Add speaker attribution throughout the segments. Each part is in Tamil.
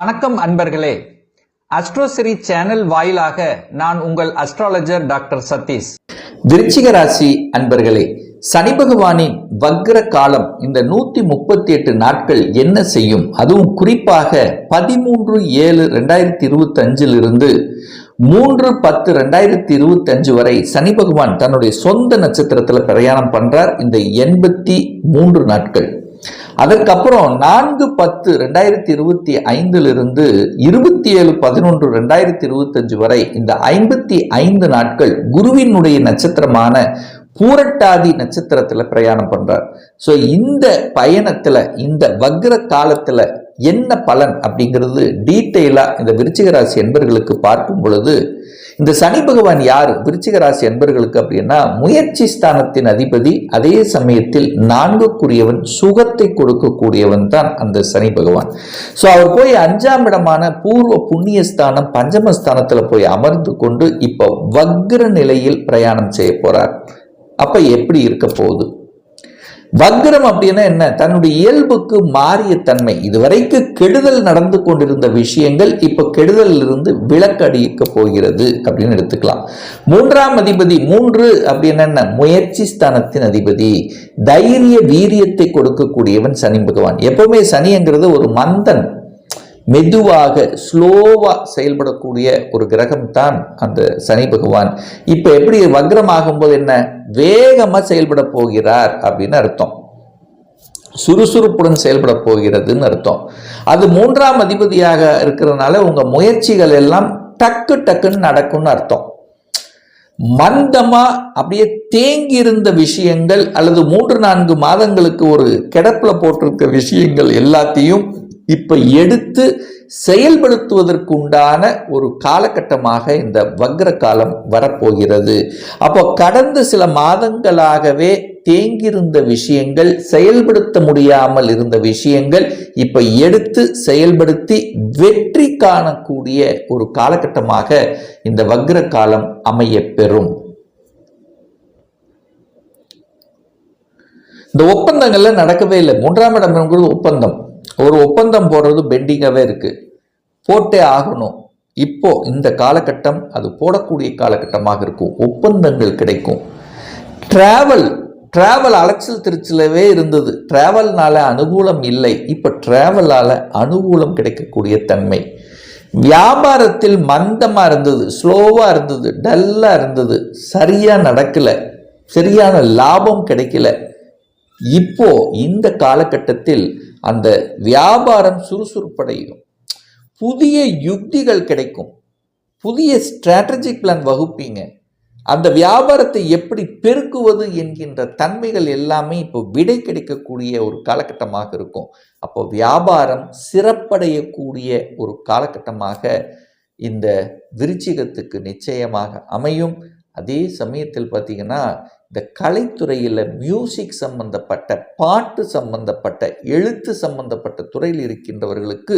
Speaker 1: வணக்கம் அன்பர்களே. அஸ்ட்ரோசிரி சேனல் வாயிலாக நான் உங்கள் அஸ்ட்ராலஜர் டாக்டர் சதீஷ்.
Speaker 2: விருச்சிக ராசி அன்பர்களே சனி பகவானின் வக்ர காலம் இந்த நூத்தி முப்பத்தி எட்டு நாட்கள் என்ன செய்யும்? அதுவும் குறிப்பாக பதிமூன்று ஏழு ரெண்டாயிரத்தி இருபத்தி அஞ்சிலிருந்து மூன்று பத்து ரெண்டாயிரத்தி இருபத்தி அஞ்சு வரை சனி பகவான் தன்னுடைய சொந்த நட்சத்திரத்தில் பிரயாணம் பண்றார். இந்த எண்பத்தி மூன்று நாட்கள். அதற்கப்புறம் நான்கு பத்து ரெண்டாயிரத்தி இருபத்தி ஐந்திலிருந்து இருபத்தி ஏழு பதினொன்று ரெண்டாயிரத்தி இருபத்தஞ்சு வரை இந்த ஐம்பத்தி ஐந்து நாட்கள் குருவினுடைய நட்சத்திரமான பூரட்டாதி நட்சத்திரத்துல பிரயாணம் பண்றார். ஸோ இந்த பயணத்துல இந்த வக்ர காலத்துல என்ன பலன் அப்படிங்கிறது டீட்டெயிலா இந்த விருச்சிக ராசி என்பர்களுக்கு பார்க்கும் பொழுது இந்த சனி பகவான் யார்? விருச்சிக ராசி என்பர்களுக்கு அப்படின்னா முயற்சி ஸ்தானத்தின் அதிபதி அதே சமயத்தில் நான்குக்குரியவன் சுகத்தை கொடுக்கக்கூடியவன் தான் அந்த சனி பகவான். ஸோ அவர் போய் அஞ்சாம் இடமான பூர்வ புண்ணிய ஸ்தானம் பஞ்சமஸ்தானத்துல போய் அமர்ந்து கொண்டு இப்போ வக்ர நிலையில் பிரயாணம் செய்ய போறார். அப்ப எப்படி இருக்க போகுது? வக்ரம் அப்படின்னா என்ன? தன்னுடைய இயல்புக்கு மாறிய தன்மை. இதுவரைக்கு கெடுதல் நடந்து கொண்டிருந்த விஷயங்கள் இப்ப கெடுதலில் இருந்து விலக்கடிக்க போகிறது அப்படின்னு எடுத்துக்கலாம். மூன்றாம் அதிபதி மூன்று அப்படின்னு என்ன? முயற்சி ஸ்தானத்தின் அதிபதி. தைரிய வீரியத்தை கொடுக்கக்கூடியவன் சனி பகவான். எப்பவுமே சனிங்கிறது ஒரு மந்தன். மெதுவாக ஸ்லோவாக செயல்படக்கூடிய ஒரு கிரகம் தான் அந்த சனி பகவான். இப்போ எப்படி வக்ரமாகும்போது என்ன? வேகமாக செயல்பட போகிறார் அப்படின்னு அர்த்தம். சுறுசுறுப்புடன் செயல்பட போகிறதுன்னு அர்த்தம். அது மூன்றாம் அதிபதியாக இருக்கிறதுனால உங்கள் முயற்சிகள் எல்லாம் டக்கு டக்குன்னு நடக்கும்னு அர்த்தம். மந்தமாக அப்படியே தேங்கி இருந்த விஷயங்கள் அல்லது மூன்று நான்கு மாதங்களுக்கு ஒரு கிடப்பில் போட்டிருக்க விஷயங்கள் எல்லாத்தையும் இப்போ எடுத்து செயல்படுத்துவதற்கு உண்டான ஒரு காலகட்டமாக இந்த வக்ர காலம் வரப்போகிறது. அப்போ கடந்த சில மாதங்களாகவே தேங்கியிருந்த விஷயங்கள் செயல்படுத்த முடியாமல் இருந்த விஷயங்கள் இப்போ எடுத்து செயல்படுத்தி வெற்றி காணக்கூடிய ஒரு காலகட்டமாக இந்த வக்ர காலம் அமைய பெறும் இந்த ஒப்பந்தங்கள்ல நடக்கவே இல்லை. மூன்றாம் இடம்ங்கிறது ஒப்பந்தம். ஒரு ஒப்பந்தம் போடுறது பெண்டிங்காகவே இருக்குது போட்டே ஆகணும். இப்போ இந்த காலகட்டம் அது போடக்கூடிய காலகட்டமாக இருக்கும். ஒப்பந்தங்கள் கிடைக்கும். ட்ராவல் ட்ராவல் அலைச்சல் திருச்சிலவே இருந்தது. ட்ராவல்னால அனுகூலம் இல்லை. இப்போ ட்ராவலால் அனுகூலம் கிடைக்கக்கூடிய தன்மை. வியாபாரத்தில் மந்தமாக இருந்தது. ஸ்லோவாக இருந்தது. டல்லாக இருந்தது. சரியாக நடக்கல. சரியான லாபம் கிடைக்கல. இப்போ இந்த காலகட்டத்தில் அந்த வியாபாரம் சுறுசுறுப்படையும். புதிய யுக்திகள் கிடைக்கும். புதிய ஸ்ட்ராட்டஜிக் பிளான் வகுப்பீங்க. அந்த வியாபாரத்தை எப்படி பெருக்குவது என்கின்ற தன்மைகள் எல்லாமே இப்போ விடை கிடைக்கக்கூடிய ஒரு காலகட்டமாக இருக்கும். அப்போ வியாபாரம் சிறப்படையக்கூடிய ஒரு காலகட்டமாக இந்த விருச்சிகத்துக்கு நிச்சயமாக அமையும். அதே சமயத்தில் பார்த்தீங்கன்னா இந்த கலைத்துறையில் மியூசிக் சம்பந்தப்பட்ட பாட்டு சம்பந்தப்பட்ட எழுத்து சம்பந்தப்பட்ட துறையில் இருக்கின்றவர்களுக்கு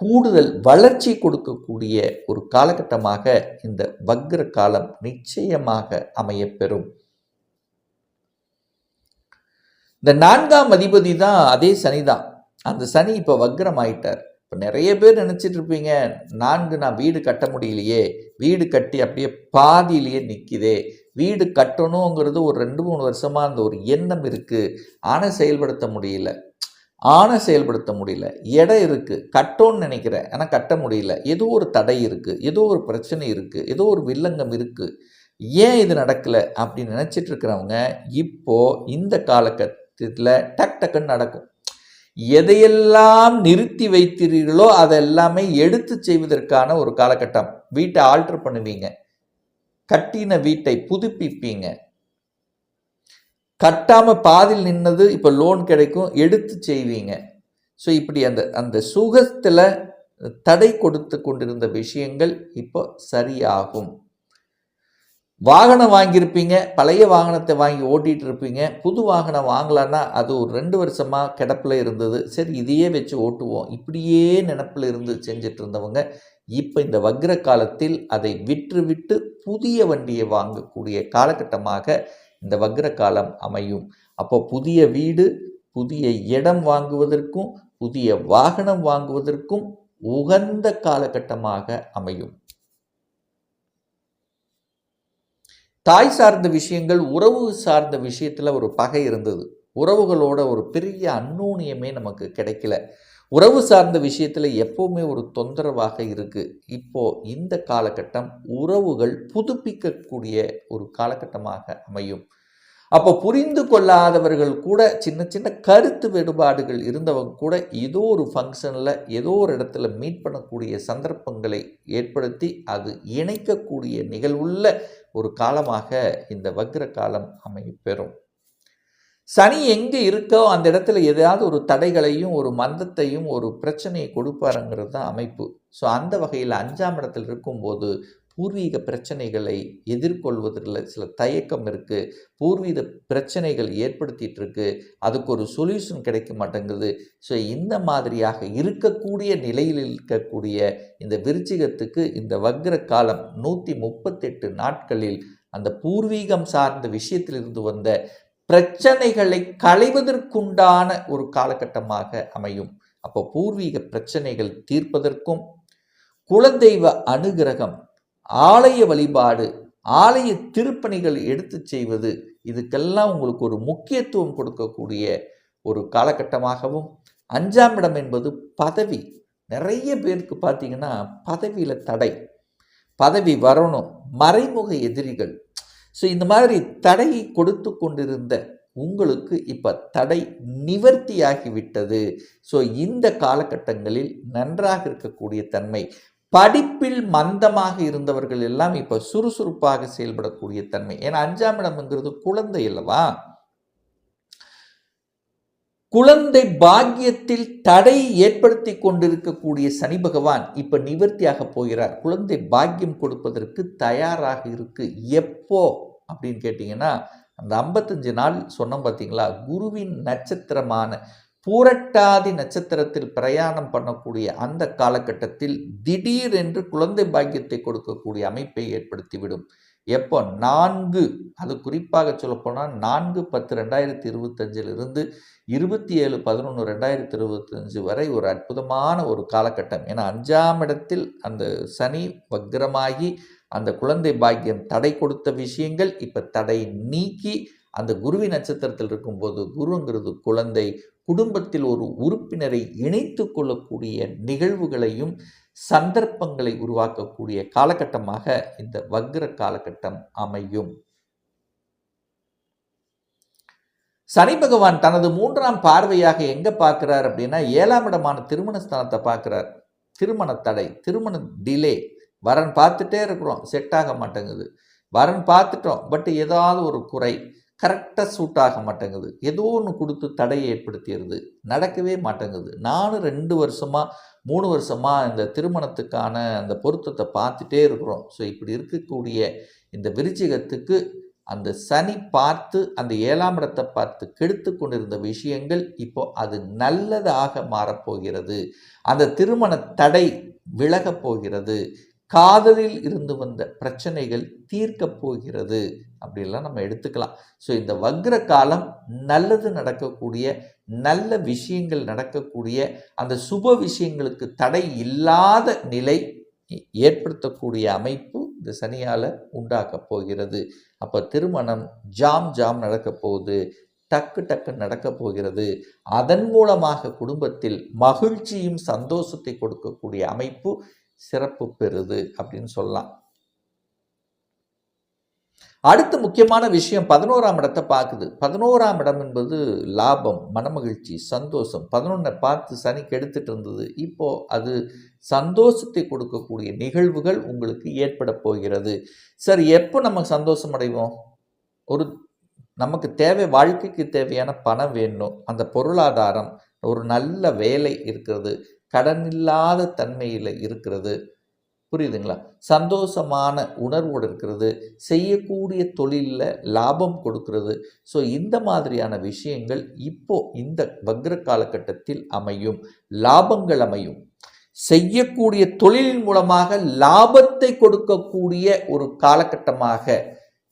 Speaker 2: கூடுதல் வளர்ச்சி கொடுக்கக்கூடிய ஒரு காலகட்டமாக இந்த வக்ர காலம் நிச்சயமாக அமையப்பெறும். இந்த நான்காம் அதிபதி தான் அதே சனி தான். அந்த சனி இப்போ வக்ரம் ஆயிட்டார் இப்போ நிறைய பேர் நினச்சிட்டு இருப்பீங்க நான்கு நான் வீடு கட்ட முடியலையே வீடு கட்டி அப்படியே பாதியிலேயே நிற்கிதே வீடு கட்டணுங்கிறது ஒரு ரெண்டு மூணு வருஷமாக அந்த ஒரு எண்ணம் இருக்குது ஆனால் செயல்படுத்த முடியல ஆனால் செயல்படுத்த முடியல இடம் இருக்குது கட்டோன்னு நினைக்கிறேன் ஆனால் கட்ட முடியல ஏதோ ஒரு தடை இருக்குது ஏதோ ஒரு பிரச்சனை இருக்குது ஏதோ ஒரு வில்லங்கம் இருக்குது ஏன் இது நடக்கலை அப்படின்னு நினச்சிட்டு இருக்கிறவங்க இப்போது இந்த காலகட்டத்தில் டக் டக்குன்னு நடக்கும். எதையெல்லாம் நிறுத்தி வைத்தீர்களோ அதெல்லாமே எடுத்து செய்வதற்கான ஒரு காலகட்டம். வீட்டை ஆல்டர் பண்ணுவீங்க. கட்டின வீட்டை புதுப்பிப்பீங்க. கட்டாம பாதில் நின்னது இப்போ லோன் கிடைக்கும் எடுத்து செய்வீங்க. ஸோ இப்படி அந்த அந்த சுகத்தில் தடை கொடுத்து கொண்டிருந்த விஷயங்கள் இப்போ சரியாகும். வாகனம் வாங்கியிருப்பீங்க பழைய வாகனத்தை வாங்கி ஓட்டிகிட்டு இருப்பீங்க புது வாகனம் வாங்கலான்னா அது ஒரு ரெண்டு வருஷமாக கிடப்பில் இருந்தது. சரி இதையே வச்சு ஓட்டுவோம். இப்படியே நினப்பில் இருந்து செஞ்சுட்டு இருந்தவங்க இப்போ இந்த வக்ர காலத்தில் அதை விற்று விட்டு புதிய வண்டியை வாங்கக்கூடிய காலகட்டமாக இந்த வக்ர காலம் அமையும். அப்போ புதிய வீடு புதிய இடம் வாங்குவதற்கும் புதிய வாகனம் வாங்குவதற்கும் உகந்த காலகட்டமாக அமையும். தாய் சார்ந்த விஷயங்கள் உறவு சார்ந்த விஷயத்தில் ஒரு பகை இருந்தது. உறவுகளோட ஒரு பெரிய அந்நூனியமே நமக்கு கிடைக்கல. உறவு சார்ந்த விஷயத்தில் எப்போவுமே ஒரு தொந்தரவாக இருக்குது இப்போ இந்த காலகட்டம் உறவுகள் புதுப்பிக்கக்கூடிய ஒரு காலகட்டமாக அமையும். அப்போ புரிந்து கொள்ளாதவர்கள் கூட சின்ன சின்ன கருத்து வேறுபாடுகள் இருந்தவங்க கூட ஏதோ ஒரு ஃபங்க்ஷனில் ஏதோ ஒரு இடத்துல மீட் பண்ணக்கூடிய சந்தர்ப்பங்களை ஏற்படுத்தி அது இணைக்கக்கூடிய நிகழ்வுள்ள ஒரு காலமாக இந்த வக்ர காலம் அமையப்பெறும். சனி எங்கே இருக்கோ அந்த இடத்துல ஏதாவது ஒரு தடைகளையும் ஒரு மந்தத்தையும் ஒரு பிரச்சனையை கொடுப்பாருங்கிறது தான் அமைப்பு. ஸோ அந்த வகையில் அஞ்சாம் இடத்தில் இருக்கும்போது பூர்வீக பிரச்சனைகளை எதிர்கொள்வதில் சில தயக்கம் இருக்குது பூர்வீக பிரச்சனைகள் ஏற்படுத்திட்டு இருக்கு. அதுக்கு ஒரு சொல்யூஷன் கிடைக்க மாட்டேங்குது. ஸோ இந்த மாதிரியாக இருக்கக்கூடிய நிலையில் இருக்கக்கூடிய இந்த விருச்சிகத்துக்கு இந்த வக்ர காலம் நூற்றி முப்பத்தெட்டு நாட்களில் அந்த பூர்வீகம் சார்ந்த விஷயத்திலிருந்து வந்த பிரச்சனைகளை களைவதற்குண்டான ஒரு காலகட்டமாக அமையும். அப்போ பூர்வீக பிரச்சனைகள் தீர்ப்பதற்கும் குலதெய்வ அனுகிரகம் ஆலய வழிபாடு ஆலய திருப்பணிகள் எடுத்து செய்வது இதுக்கெல்லாம் உங்களுக்கு ஒரு முக்கியத்துவம் கொடுக்கக்கூடிய ஒரு காலகட்டமாகவும் அஞ்சாம் இடம் என்பது பதவி. நிறைய பேருக்கு பார்த்தீங்கன்னா பதவியில் தடை. பதவி வரணும் மறைமுக எதிரிகள். ஸோ இந்த மாதிரி தடையை கொடுத்து கொண்டிருந்த உங்களுக்கு இப்போ தடை நிவர்த்தியாகிவிட்டது. ஸோ இந்த காலகட்டங்களில் நன்றாக இருக்கக்கூடிய தன்மை. படிப்பில் மந்தமாக இருந்தவர்கள் எல்லாம் இப்போ சுறுசுறுப்பாக செயல்படக்கூடிய தன்மை. ஏன்னா அஞ்சாம் இடம்ங்கிறது குழந்தை அல்லவா? குழந்தை பாக்கியத்தில் தடை ஏற்படுத்தி கொண்டிருக்கக்கூடிய சனி பகவான் இப்போ நிவர்த்தியாக போகிறார். குழந்தை பாக்கியம் கொடுப்பதற்கு தயாராக இருக்கு. எப்போ? அப்படின்னு கேட்டிங்கன்னா அந்த ஐம்பத்தஞ்சு நாள் சொன்னோம் பார்த்தீங்களா குருவின் நட்சத்திரமான பூரட்டாதி நட்சத்திரத்தில் பிரயாணம் பண்ணக்கூடிய அந்த காலகட்டத்தில் திடீரென்று குழந்தை பாக்கியத்தை கொடுக்கக்கூடிய அமைப்பை ஏற்படுத்திவிடும். எப்போ? நான்கு. அது குறிப்பாக சொல்லப்போனால் நான்கு பத்து ரெண்டாயிரத்தி இருபத்தஞ்சிலிருந்து இருபத்தி ஏழு பதினொன்று ரெண்டாயிரத்தி இருபத்தஞ்சு வரை ஒரு அற்புதமான ஒரு காலகட்டம். ஏன்னா அஞ்சாம் இடத்தில் அந்த சனி வக்ரமாகி அந்த குழந்தை பாக்கியம் தடை கொடுத்த விஷயங்கள் இப்போ தடை நீக்கி அந்த குருவி நட்சத்திரத்தில் இருக்கும்போது குருங்கிறது குழந்தை குடும்பத்தில் ஒரு உறுப்பினரை இணைத்து கொள்ளக்கூடிய நிகழ்வுகளையும் சந்தர்ப்பங்களை உருவாக்கக்கூடிய காலகட்டமாக இந்த வக்ர காலகட்டம் அமையும். சனி பகவான் தனது மூன்றாம் பார்வையாக எங்க பார்க்கிறார் அப்படின்னா ஏழாம் இடமான திருமணஸ்தானத்தை பார்க்கிறார். திருமண தடை திருமண டிலே வரன் பார்த்துட்டே இருக்கிறோம் செட் ஆக மாட்டேங்குது. வரன் பார்த்துட்டோம் பட் ஏதாவது ஒரு குறை. கரெக்டாக சூட் ஆக மாட்டேங்குது. ஏதோ ஒன்று கொடுத்து தடையை ஏற்படுத்திடுது. நடக்கவே மாட்டேங்குது. நானும் ரெண்டு வருஷமாக மூணு வருஷமாக இந்த திருமணத்துக்கான அந்த பொருத்தத்தை பார்த்துட்டே இருக்கிறோம். ஸோ இப்படி இருக்கக்கூடிய இந்த விருச்சிகத்துக்கு அந்த சனி பார்த்து அந்த ஏழாம் இடத்தை பார்த்து கெடுத்து கொண்டிருந்த விஷயங்கள் இப்போ அது நல்லதாக மாறப்போகிறது. அந்த திருமண தடை விலகப் போகிறது. காதலில் இருந்து வந்த பிரச்சனைகள் தீர்க்கப் போகிறது. அப்படிலாம் நம்ம எடுத்துக்கலாம். ஸோ இந்த வக்ர காலம் நல்லது நடக்கக்கூடிய நல்ல விஷயங்கள் நடக்கக்கூடிய அந்த சுப விஷயங்களுக்கு தடை இல்லாத நிலை ஏற்படுத்தக்கூடிய அமைப்பு இந்த சனியால் உண்டாக்கப் போகிறது. அப்போ திருமணம் ஜாம் ஜாம் நடக்கப் போகுது. டக்கு டக்கு நடக்கப் போகிறது. அதன் மூலமாக குடும்பத்தில் மகிழ்ச்சியும் சந்தோஷத்தை கொடுக்கக்கூடிய அமைப்பு சிறப்பு பெறுது அப்படின்னு சொல்லலாம். அடுத்த முக்கியமான விஷயம் பதினோராம் இடத்தை பார்க்குது. பதினோராம் இடம் என்பது லாபம் மனமகிழ்ச்சி சந்தோஷம். பதினொன்றை பார்த்து சனி கெடுத்துட்டு இருந்தது. இப்போ அது சந்தோஷத்தை கொடுக்கக்கூடிய நிகழ்வுகள் உங்களுக்கு ஏற்பட போகிறது. சரி எப்போ நம்ம சந்தோஷம் அடைவோம்? ஒரு நமக்கு தேவை வாழ்க்கைக்கு தேவையான பணம் வேணும். அந்த பொருளாதாரம் ஒரு நல்ல வேலை இருக்கிறது. கடன் இல்லாத தன்மையில் இருக்கிறது. புரியுதுங்களா? சந்தோஷமான உணர்வோடு இருக்கிறது. செய்யக்கூடிய தொழிலில் லாபம் கொடுக்கிறது. ஸோ இந்த மாதிரியான விஷயங்கள் இப்போ இந்த வக்ர காலகட்டத்தில் அமையும். லாபங்கள் அமையும். செய்யக்கூடிய தொழிலின் மூலமாக லாபத்தை கொடுக்கக்கூடிய ஒரு காலகட்டமாக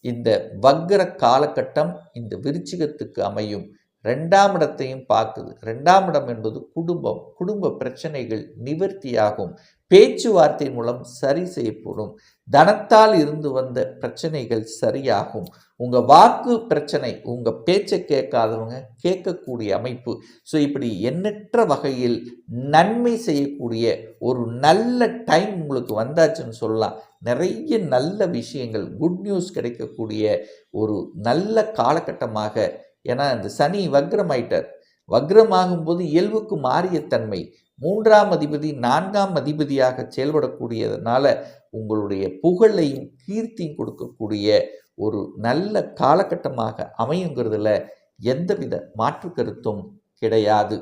Speaker 2: இந்த வக்ர காலகட்டம் இந்த விருச்சிகத்துக்கு அமையும். ரெண்டாம் இடத்தையும் பார்க்குது. ரெண்டாம் இடம் என்பது குடும்பம். குடும்ப பிரச்சனைகள் நிவர்த்தியாகும். பேச்சுவார்த்தை மூலம் சரி செய்யப்படும். தனத்தால் இருந்து வந்த பிரச்சனைகள் சரியாகும். உங்கள் வாக்கு பிரச்சனை உங்கள் பேச்சை கேட்காதவங்க கேட்கக்கூடிய அமைப்பு. ஸோ இப்படி எண்ணற்ற வகையில் நன்மை செய்யக்கூடிய ஒரு நல்ல டைம் உங்களுக்கு வந்தாச்சுன்னு சொல்லலாம். நிறைய நல்ல விஷயங்கள் குட் நியூஸ் கிடைக்கக்கூடிய ஒரு நல்ல காலகட்டமாக ஏன்னா இந்த சனி வக்ரமாயிட்டார் வக்ரமாகும்போது இயல்புக்கு மாறிய தன்மை. மூன்றாம் அதிபதி நான்காம் அதிபதியாக செயல்படக்கூடியதுனால உங்களுடைய புகழையும் கீர்த்தியும் கொடுக்கக்கூடிய ஒரு நல்ல காலகட்டமாக அமையுங்கிறதுல எந்தவித மாற்று கருத்தும் கிடையாது.